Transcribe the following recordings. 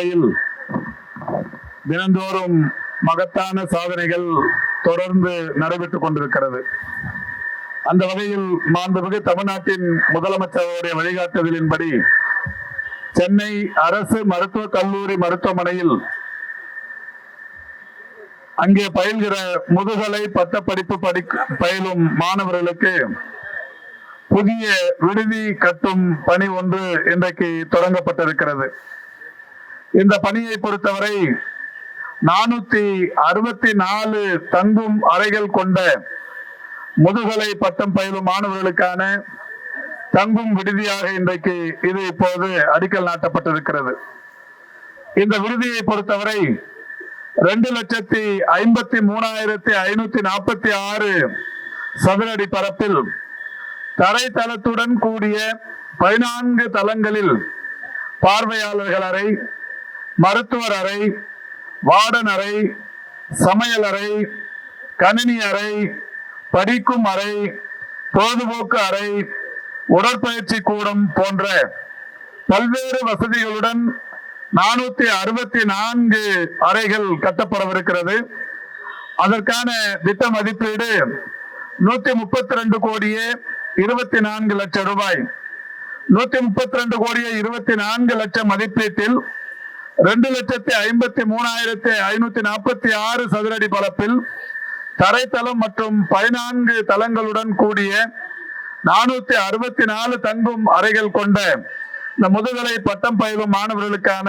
துறையில் தினந்தோறும் மகத்தான சாதனைகள் தொடர்ந்து நடைபெற்றுக் கொண்டிருக்கிறது. அந்த வகையில் மாண்புமிகு தமிழ்நாட்டின் முதலமைச்சருடைய வழிகாட்டுதலின்படி சென்னை அரசு மருத்துவக் கல்லூரி மருத்துவமனையில் அங்கே பயில்கிற முதுகலை பட்டப்படிப்பு படி பயிலும் மாணவர்களுக்கு புதிய விடுதி கட்டும் பணி ஒன்று இன்றைக்கு தொடங்கப்பட்டிருக்கிறது. இந்த பணியை பொறுத்தவரை நானூத்தி அறுபத்தி நாலு தங்கும் அறைகள் கொண்ட முதுகலை பட்டம் பயிலும் மாணவர்களுக்கான தங்கும் விடுதியாக இன்றைக்கு இது இப்போது அடிக்கல் நாட்டப்பட்டிருக்கிறது. இந்த விடுதியை பொறுத்தவரை ரெண்டு லட்சத்தி ஐம்பத்தி மூணாயிரத்தி ஐநூத்தி நாற்பத்தி ஆறு சதுரடி பரப்பில் தரைத்தளத்துடன் கூடிய பதினான்கு தளங்களில் பார்வையாளர்கள் அறை மருத்துவர் அறை வார்டன் அறை சமையல் அறை கணினி அறை படிக்கும் அறை பொழுதுபோக்கு அறை உடற்பயிற்சி கூடம் போன்ற பல்வேறு வசதிகளுடன் நானூத்தி அறுபத்தி நான்கு அறைகள் கட்டப்படவிருக்கிறது. அதற்கான திட்ட மதிப்பீடு நூத்தி முப்பத்தி ரெண்டு கோடியே இருபத்தி நான்கு லட்சம் ரூபாய். நூத்தி முப்பத்தி ரெண்டு கோடியே இருபத்தி நான்கு லட்சம் மதிப்பீட்டில் ரெண்டு லட்சத்தி ஐம்பத்தி மூணாயிரத்தி ஐநூத்தி நாற்பத்தி ஆறு சதுரடி பரப்பில் தரைத்தளம் மற்றும் பதினான்கு தளங்களுடன் கூடிய நானூத்தி அறுபத்தி நாலு தங்கும் அறைகள் கொண்ட இந்த முதுகலை பட்டம் பயிலும் மாணவர்களுக்கான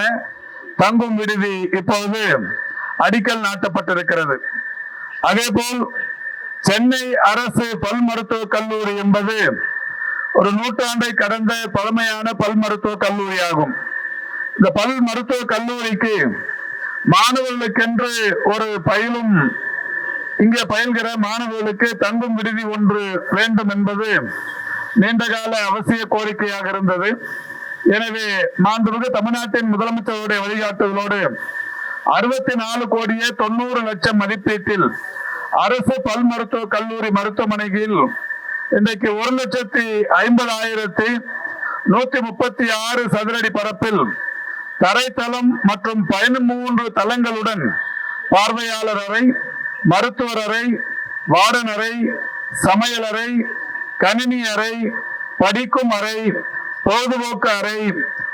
தங்கும் விடுதி இப்போது அடிக்கல் நாட்டப்பட்டிருக்கிறது. அதேபோல் சென்னை அரசு பல் மருத்துவக் கல்லூரி என்பது ஒரு நூற்றாண்டை கடந்த பழமையான பல் மருத்துவக் கல்லூரி ஆகும் இந்த பல் மருத்துவ கல்லூரிக்கு மாணவர்களுக்கென்று ஒரு பயிலும் இங்கே பயில்கிற மாணவர்களுக்கு தங்கும் விடுதி ஒன்று வேண்டும் என்பது நீண்டகால அவசிய கோரிக்கையாக இருந்தது. எனவே மாண்புமிகு தமிழ்நாட்டின் முதலமைச்சருடைய வழிகாட்டுதலோடு அறுபத்தி நாலு கோடியே தொண்ணூறு லட்சம் மதிப்பீட்டில் அரசு பல் மருத்துவ கல்லூரி மருத்துவமனையில் இன்றைக்கு ஒரு லட்சத்தி ஐம்பதாயிரத்தி நூத்தி முப்பத்தி ஆறு சதுரடி பரப்பில் தரைத்தளம் மற்றும் பதிமூன்று தளங்களுடன் பார்வையாளர் அறை மருத்துவர் அறை வார்டன் அறை சமையல் அறை கணினி அறை படிக்கும் அறை பொழுதுபோக்கு அறை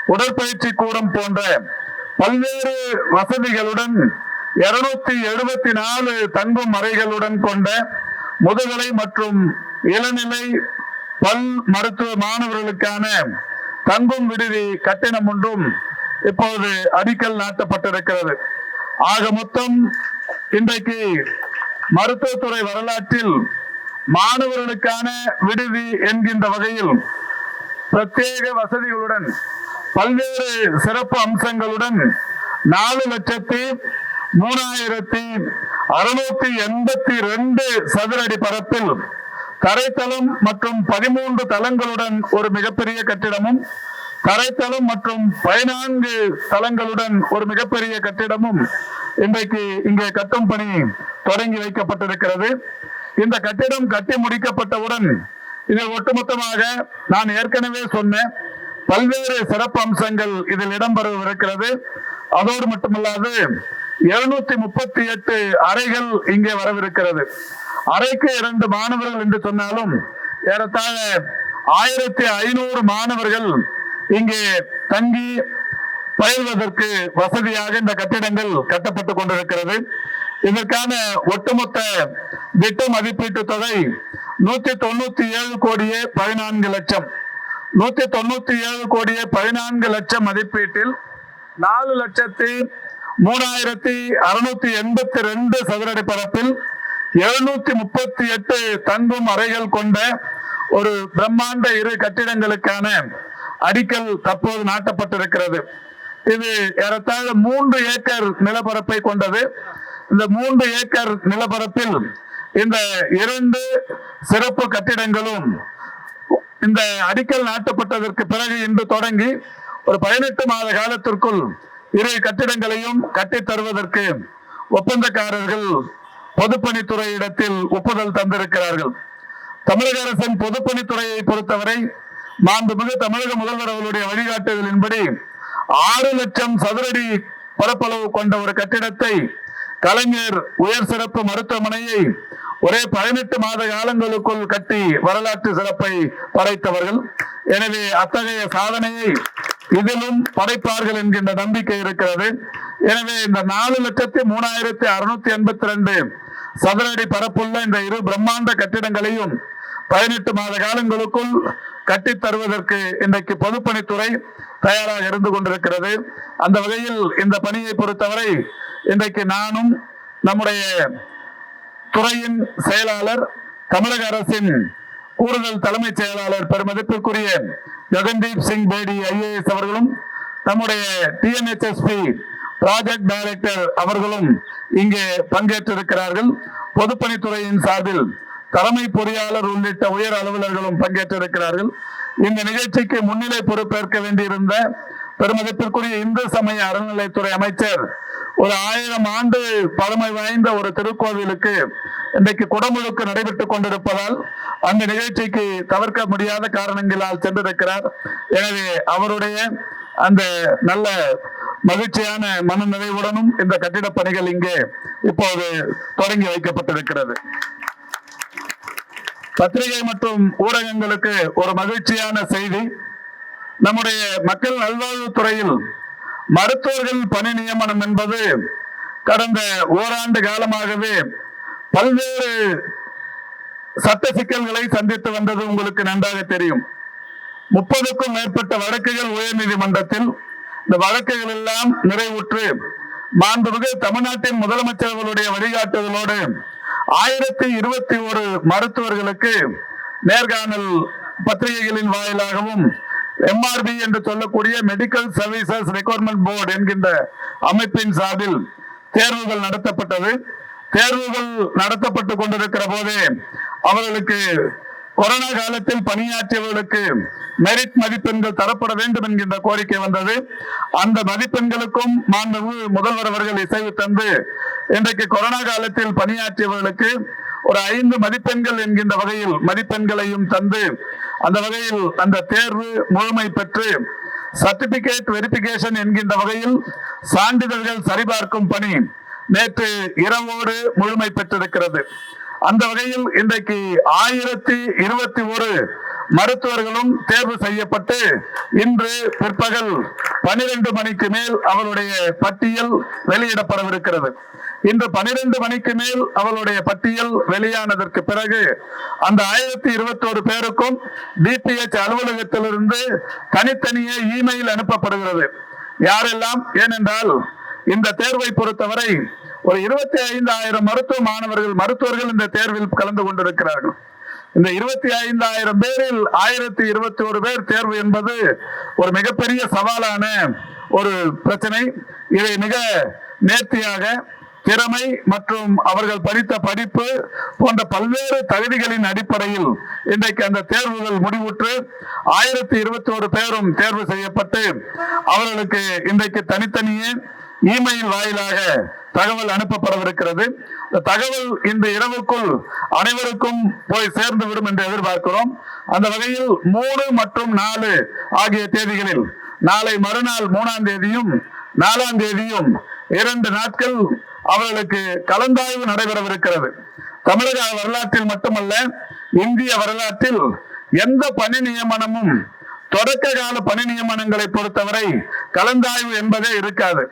உடற்பயிற்சி கூடம் போன்ற பல்வேறு வசதிகளுடன் இருநூத்தி எழுபத்தி நாலு தங்கும் அறைகளுடன் கொண்ட முதுகலை மற்றும் இளநிலை பல் மருத்துவ மாணவர்களுக்கான தங்கும் விடுதி கட்டிடம் ஒன்றும் இப்போது அடிக்கல் நாட்டப்பட்டிருக்கிறது. ஆக மொத்தம் இன்றைக்கு மருத்துவத்துறை வரலாற்றில் மாணவர்களுக்கான விடுதி என்கின்ற வகையில் பிரத்யேக வசதிகளுடன் பல்வேறு சிறப்பு அம்சங்களுடன் நாலு லட்சத்தி மூணாயிரத்தி அறுநூத்தி எண்பத்தி ரெண்டு சதுரடி பரப்பில் தரைத்தளம் மற்றும் பதிமூன்று தளங்களுடன் ஒரு மிகப்பெரிய கட்டிடமும் தரைத்தளம் மற்றும் பதினான்கு தளங்களுடன் ஒரு மிகப்பெரிய கட்டிடமும் இன்றைக்கு இங்கே கட்டும் பணி தொடங்கி வைக்கப்பட்டிருக்கிறது. இந்த கட்டிடம் கட்டி முடிக்கப்பட்டவுடன் இதில் ஒட்டுமொத்தமாக நான் ஏற்கனவே சொன்னேன். பல்வேறு சிறப்பு அம்சங்கள் இதில் இடம்பெறவிருக்கிறது. அதோடு மட்டுமல்லாது எழுநூத்தி முப்பத்தி எட்டு அறைகள் இங்கே வரவிருக்கிறது. அறைக்கு இரண்டு மாணவர்கள் என்று சொன்னாலும் ஏறத்தாழ ஆயிரத்தி ஐநூறு மாணவர்கள் இங்கே தங்கி பயில்வதற்கு வசதியாக இந்த கட்டிடங்கள் கட்டப்பட்டுக் கொண்டிருக்கிறது. இதற்கான ஒட்டுமொத்த திட்ட மதிப்பீட்டு தொகை நூத்தி தொண்ணூத்தி ஏழு கோடியே பதினான்கு லட்சம். நூத்தி தொண்ணூத்தி ஏழு கோடியே பதினான்கு லட்சம் மதிப்பீட்டில் நாலு லட்சத்தி மூணாயிரத்தி அறுநூத்தி எண்பத்தி ரெண்டு சதுரடி பரப்பில் எழுநூத்தி முப்பத்தி எட்டு தங்கும் அறைகள் கொண்ட ஒரு பிரம்மாண்ட இரு கட்டிடங்களுக்கான அடிக்கல் தற்போது நாட்டப்பட்டிருக்கிறது. இது ஏறத்தாழ மூன்று ஏக்கர் நிலப்பரப்பை கொண்டது. இந்த மூன்று ஏக்கர் நிலப்பரப்பில் இந்த இரண்டு சிறப்பு கட்டிடங்களும் இந்த அடிக்கல் நாட்டப்பட்டதற்கு பிறகு இன்று தொடங்கி ஒரு பதினெட்டு மாத காலத்திற்குள் இரு கட்டிடங்களையும் கட்டித் தருவதற்கு ஒப்பந்தக்காரர்கள் பொதுப்பணித்துறை இடத்தில் ஒப்புதல் தந்திருக்கிறார்கள். தமிழக அரசின் பொதுப்பணித்துறையை பொறுத்தவரை மாண்புமிகு தமிழக முதல்வர் அவர்களுடைய வழிகாட்டுதலின்படி ஆறு லட்சம் சதுரடி பரப்பளவு கொண்ட ஒரு கட்டிடத்தை கலைஞர் உயர் சிறப்பு மருத்துவமனையை ஒரே பதினெட்டு மாத காலங்களுக்குள் கட்டி வரலாற்று சிறப்பை படைத்தவர்கள். எனவே அத்தகைய சாதனையை இதிலும் படைப்பார்கள் என்கின்ற நம்பிக்கை இருக்கிறது. எனவே இந்த நாலு லட்சத்தி மூணாயிரத்தி அறுநூத்தி எண்பத்தி ரெண்டு சதுரடி பரப்புள்ள இந்த இரு பிரம்மாண்ட கட்டிடங்களையும் பதினெட்டு மாத காலங்களுக்குள் கட்டித் தருவதற்கு இன்றைக்கு பொதுப்பணித்துறை தயாராக இருந்து கொண்டிருக்கிறது. அந்த வகையில் இந்த பணியை பொறுத்தவரை இன்றைக்கு நானும் நம்முடைய துறையின் செயலாளர் தமிழக அரசின் கூடுதல் தலைமைச் செயலாளர் பெருமதிப்பிற்குரிய ஜெகன்தீப் சிங் பேடி ஐஏஎஸ் அவர்களும் நம்முடைய டிஎன்ஹெச்எஸ்பி ப்ராஜெக்ட் டைரக்டர் அவர்களும் இங்கே பங்கேற்றிருக்கிறார்கள். பொதுப்பணித்துறையின் சார்பில் தலைமை பொறியாளர் உள்ளிட்ட உயர் அலுவலர்களும் பங்கேற்றிருக்கிறார்கள். இந்த நிகழ்ச்சிக்கு முன்னிலை பொறுப்பேற்க வேண்டியிருந்த பெருமதிப்பிற்குரிய இந்து சமய அறநிலைத்துறை அமைச்சர் ஒரு ஆயிரம் ஆண்டு பழமை வாய்ந்த ஒரு திருக்கோவிலுக்கு இன்றைக்கு குடமுழுக்கு நடைபெற்றுக் கொண்டிருப்பதால் அந்த நிகழ்ச்சிக்கு தவிர்க்க முடியாத காரணங்களால் சென்றிருக்கிறார். எனவே அவருடைய அந்த நல்ல மகிழ்ச்சியான மன நிறைவுடனும் இந்த கட்டிடப் பணிகள் இங்கே இப்போது தொடங்கி வைக்கப்பட்டிருக்கிறது. பத்திரிகை மற்றும் ஊடகங்களுக்கு ஒரு மகிழ்ச்சியான செய்தி. நம்முடைய மக்கள் நல்வாழ்வுத்துறையில் மருத்துவர்கள் பணி நியமனம் என்பது கடந்த ஓராண்டு காலமாகவே பல்வேறு சட்ட சிக்கல்களை சந்தித்து வந்தது உங்களுக்கு நன்றாக தெரியும். முப்பதுக்கும் மேற்பட்ட வழக்குகள் உயர்நீதிமன்றத்தில் இந்த வழக்குகள் எல்லாம் நிறைவுற்று மாண்புமிகு தமிழ்நாட்டின் முதலமைச்சர்களுடைய வழிகாட்டுதலோடு ஆயிரத்தி இருபத்தி ஒரு மருத்துவர்களுக்கு நேர்காணல் பத்திரிகைகளின் வாயிலாகவும் எம்ஆர்பி என்று சொல்லக்கூடிய மெடிக்கல் சர்வீசஸ் ரெக்யர்மெண்ட் போர்டு என்கின்ற அமைப்பின் சார்பில் தேர்வுகள் நடத்தப்பட்டது. தேர்வுகள் நடத்தப்பட்டு கொண்டிருக்கிற போதே அவர்களுக்கு கொரோனா காலத்தில் பணியாற்றியவர்களுக்கு மெரிட் மதிப்பெண்கள் தரப்பட வேண்டும் என்கின்ற கோரிக்கை வந்தது. அந்த மதிப்பெண்களுக்கும் மாண்பு முதல்வர் அவர்கள் இசைவு தந்து இன்றைக்கு கொரோனா காலத்தில் பணியாற்றியவர்களுக்கு ஒரு ஐந்து மதிப்பெண்கள் என்கின்ற வகையில் மதிப்பெண்களையும் தந்து அந்த வகையில் அந்த தேர்வு முழுமை பெற்று சர்டிபிகேட் வெரிபிகேஷன் என்கின்ற வகையில் சான்றிதழ்கள் சரிபார்க்கும் பணி நேற்று இரவோடு முழுமை பெற்றிருக்கிறது. அந்த வகையில் இன்றைக்கு ஆயிரத்தி இருபத்தி ஒரு மருத்துவர்களும் தேர்வு செய்யப்பட்டு இன்று பிற்பகல் பனிரெண்டு மணிக்கு மேல் அவருடைய பட்டியல் வெளியிடப்படவிருக்கிறது. இன்று பனிரெண்டு மணிக்கு மேல் அவளுடைய பட்டியல் வெளியானதற்கு பிறகு அந்த ஆயிரத்தி இருபத்தோரு பேருக்கும் டிபிஎச் அலுவலகத்திலிருந்து தனித்தனியே இமெயில் அனுப்பப்படுகிறது. யாரெல்லாம்? ஏனென்றால் இந்த தேர்வை பொறுத்தவரை ஒரு இருபத்தி ஐந்தாயிரம் மருத்துவ மாணவர்கள் மருத்துவர்கள் இந்த தேர்வில் கலந்து கொண்டிருக்கிறார்கள். இந்த இருபத்தி ஐந்தாயிரம் பேரில் ஆயிரத்தி இருபத்தி ஒரு பேர் தேர்வு என்பது ஒரு மிகப்பெரிய சவாலான ஒரு பிரச்சனை. இதை மிக நேர்த்தியாக திறமை மற்றும் அவர்கள் படித்த படிப்பு போன்ற பல்வேறு தகுதிகளின் அடிப்படையில் இன்றைக்கு அந்த தேர்வுகள் முடிவுற்று ஆயிரத்தி இருபத்தி ஒரு பேரும் தேர்வு செய்யப்பட்டு அவர்களுக்கு இன்றைக்கு தனித்தனியே இமெயில் வாயிலாக தகவல் அனுப்பப்படவிருக்கிறது. தகவல் இந்த இரவுக்குள் அனைவருக்கும் போய் சேர்ந்து விடும் என்று எதிர்பார்க்கிறோம். அந்த வகையில் மூணு மற்றும் நாலு ஆகிய தேதிகளில் நாளை மறுநாள் மூணாம் தேதியும் நாலாம் தேதியும் இரண்டு நாட்கள் அவர்களுக்கு கலந்தாய்வு நடைபெறவிருக்கிறது. தமிழக வரலாற்றில் மட்டுமல்ல இந்திய வரலாற்றில் எந்த பணி நியமனமும் தொடக்க கால பணி நியமனங்களை பொறுத்தவரை கலந்தாய்வு என்பதே இருக்காது.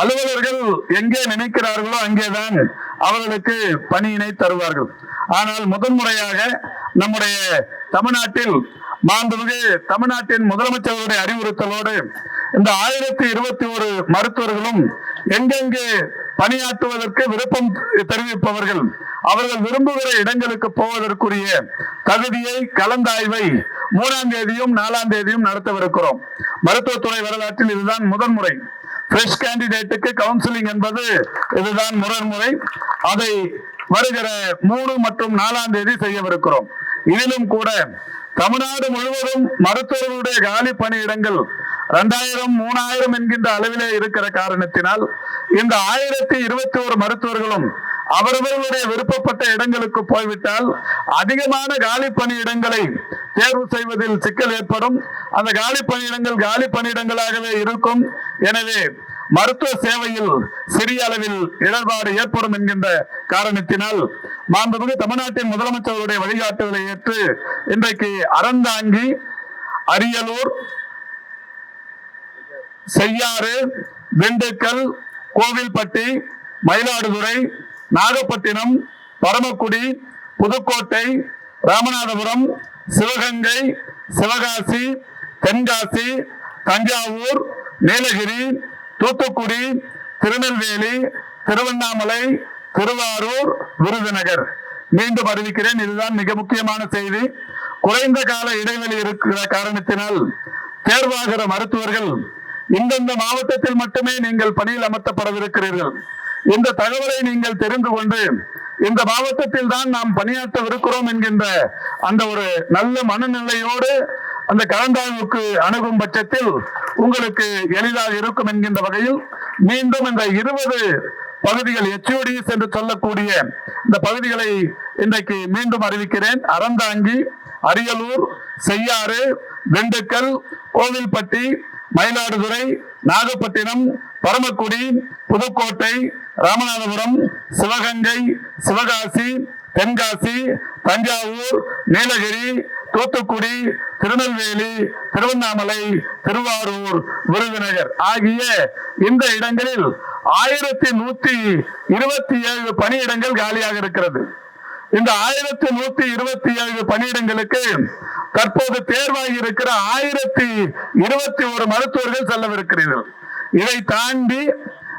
அலுவலர்கள் எங்கே நினைக்கிறார்களோ அங்கேதான் அவர்களுக்கு பணியினை தருவார்கள். ஆனால் முதன்முறையாக நம்முடைய தமிழ்நாட்டில் மாண்புமிகு தமிழ்நாட்டின் முதலமைச்சர்களுடைய அறிவுறுத்தலோடு இந்த ஆயிரத்தி இருபத்தி ஒரு மருத்துவர்களும் எங்கெங்கே பணியாற்றுவதற்கு விருப்பம் தெரிவிப்பவர்கள் அவர்கள் விரும்புகிற இடங்களுக்கு போவதற்குரிய தகுதியை கலந்தாய்வை மூணாம் தேதியும் நாலாம் தேதியும் நடத்தவிருக்கிறோம். மருத்துவத்துறை வரலாற்றில் இதுதான் முதன்முறை. ஃப்ரெஷ் கேண்டிடேட்டுக்கு கவுன்சிலிங் என்பது இதுதான் முரண்முறை அதை வருகிற மூணு மற்றும் நாலாம் தேதி செய்யவிருக்கிறோம். இதிலும் கூட தமிழ்நாடு முழுவதும் மருத்துவர்களுடைய காலி பணியிடங்கள் இரண்டாயிரம் மூணாயிரம் என்கின்ற அளவிலே இருக்கிற காரணத்தினால் இந்த ஆயிரத்தி இருபத்தி ஒரு மருத்துவர்களும் அவரவர்களுடைய விருப்பப்பட்ட இடங்களுக்கு போய்விட்டால் அதிகமான காலி பணியிடங்களை தேர்வு செய்வதில் சிக்கல் ஏற்படும். அந்த காலி பணியிடங்கள் காலி பணியிடங்களாகவே இருக்கும். எனவே மருத்துவ சேவையில் சிறிய அளவில் இடர்பாடு ஏற்படும் என்கின்ற காரணத்தினால் மாண்புமிகு தமிழ்நாட்டின் முதலமைச்சருடைய வழிகாட்டுதலை ஏற்று இன்றைக்கு அறந்தாங்கி அரியலூர் செய்யாறு திண்டுக்கல் கோவில்பட்டி மயிலாடுதுறை நாகப்பட்டினம் பரமக்குடி புதுக்கோட்டை ராமநாதபுரம் சிவகங்கை சிவகாசி தென்காசி தஞ்சாவூர் நீலகிரி தூத்துக்குடி திருநெல்வேலி திருவண்ணாமலை திருவாரூர் விருதுநகர். மீண்டும் அறிவிக்கிறேன் இதுதான் மிக முக்கியமான செய்தி. குறைந்த கால இடைவெளி இருக்கிற காரணத்தினால் தேர்வாகிற மருத்துவர்கள் இந்தந்த மாவட்டத்தில் மட்டுமே நீங்கள் பணியில் அமர்த்தப்படவிருக்கிறீர்கள். இந்த தகவலை நீங்கள் தெரிந்து கொண்டு இந்த மாவட்டத்தில் தான் நாம் பணியாற்றவிருக்கிறோம் என்கின்ற அந்த ஒரு நல்ல மனநிலையோடு அந்த கலந்தாய்வுக்கு அணுகும் பட்சத்தில் உங்களுக்கு எளிதாக இருக்கும் என்கின்ற வகையில் மீண்டும் இந்த இருபது பகுதிகள் எச்ஓடி என்று சொல்லக்கூடிய இந்த பகுதிகளை இன்றைக்கு மீண்டும் அறிவிக்கிறேன். அறந்தாங்கி அரியலூர் செய்யாறு திண்டுக்கல் கோவில்பட்டி மயிலாடுதுறை நாகப்பட்டினம் பரமக்குடி புதுக்கோட்டை ராமநாதபுரம் சிவகங்கை சிவகாசி தென்காசி தஞ்சாவூர் நீலகிரி தூத்துக்குடி திருநெல்வேலி திருவண்ணாமலை திருவாரூர் விருதுநகர் ஆகிய இந்த இடங்களில் ஆயிரத்தி நூத்தி இருபத்தி ஏழு பணியிடங்கள் காலியாக இருக்கிறது. இந்த ஆயிரத்தி நூத்தி இருபத்தி ஏழு பணியிடங்களுக்கு தற்போது தேர்வாகி இருக்கிற ஆயிரத்தி இருபத்தி ஒரு மருத்துவர்கள் செல்லவிருக்கிறீர்கள். இதை தாண்டி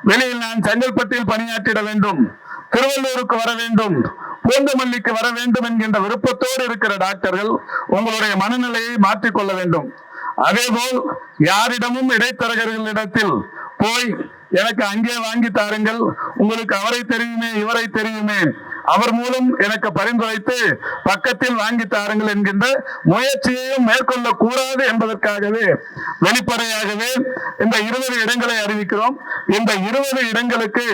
வெளியில் நான் செங்கல்பட்டில் பணியாற்றிட வேண்டும். திருவள்ளூருக்கு வர வேண்டும். பூந்தமல்லிக்கு வர வேண்டும் என்கின்ற விருப்பத்தோடு இருக்கிற டாக்டர்கள் உங்களுடைய மனநிலையை மாற்றிக்கொள்ள வேண்டும். அதேபோல் யாரிடமும் இடைத்தரகர்களிடத்தில் போய் எனக்கு அங்கே வாங்கி தாருங்கள். உங்களுக்கு அவரை தெரியுமே இவரை தெரியுமே. அவர் மூலம் எனக்கு பரிந்துரைத்து பக்கத்தில் வாங்கி தாருங்கள் என்கின்ற முயற்சியையும் மேற்கொள்ள கூடாது என்பதற்காகவே வெளிப்படையாகவே இந்த இருபது இடங்களை அறிவிக்கிறோம். இந்த இருபது இடங்களுக்கு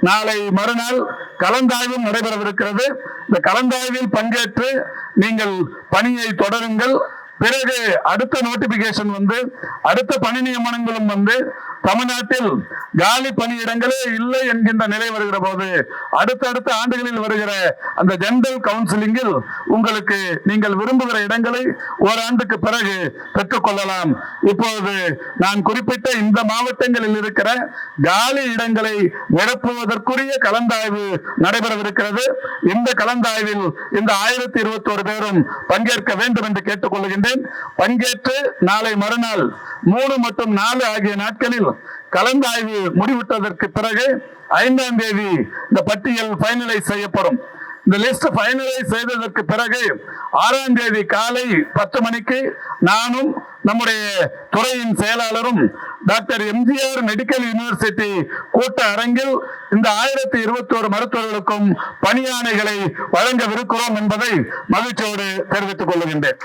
நாளை மறுநாள் கலந்தாய்வும் நடைபெறவிருக்கிறது. இந்த கலந்தாய்வில் பங்கேற்று நீங்கள் பணியை தொடருங்கள். பிறகு அடுத்த நோட்டிபிகேஷன் வந்து அடுத்த பணி நியமனங்களும் வந்து தமிழ்நாட்டில் காலி பணியிடங்களே இல்லை என்கின்ற நிலை வருகிற போது அடுத்தடுத்த ஆண்டுகளில் வருகிற அந்த ஜென்ரல் கவுன்சிலிங்கில் உங்களுக்கு நீங்கள் விரும்புகிற இடங்களை ஓராண்டுக்கு பிறகு பெற்றுக்கொள்ளலாம் இப்பொழுது நான் குறிப்பிட்ட இந்த மாவட்டங்களில் இருக்கிற காலி இடங்களை நிரப்புவதற்குரிய கலந்தாய்வு நடைபெறவிருக்கிறது. இந்த கலந்தாய்வில் இந்த ஆயிரத்தி இருபத்தி ஒரு பேரும் பங்கேற்க வேண்டும் என்று கேட்டுக்கொள்கின்றேன். பங்கேற்று நாளை மறுநாள் மூணு மற்றும் நாலு ஆகிய நாட்களில் கலந்தாய்வு முடிவிட்டதற்கு பிறகு ஐந்தாம் தேதி இந்த பட்டியல் ஃபைனலைஸ் செய்யப்படும். இந்த லிஸ்ட் ஃபைனலைஸ் செய்ததற்கு பிறகு ஆறாம் தேதி காலை பத்து மணிக்கு நானும் நம்முடைய துறையின் செயலாளரும் டாக்டர் எம்ஜிஆர் மெடிக்கல் யூனிவர்சிட்டி கூட்ட அரங்கில் இந்த ஆயிரத்தி இருபத்தி ஒரு மருத்துவர்களுக்கும் பணியாணைகளை வழங்கவிருக்கிறோம் என்பதை மகிழ்ச்சியோடு தெரிவித்துக் கொள்கின்றேன்.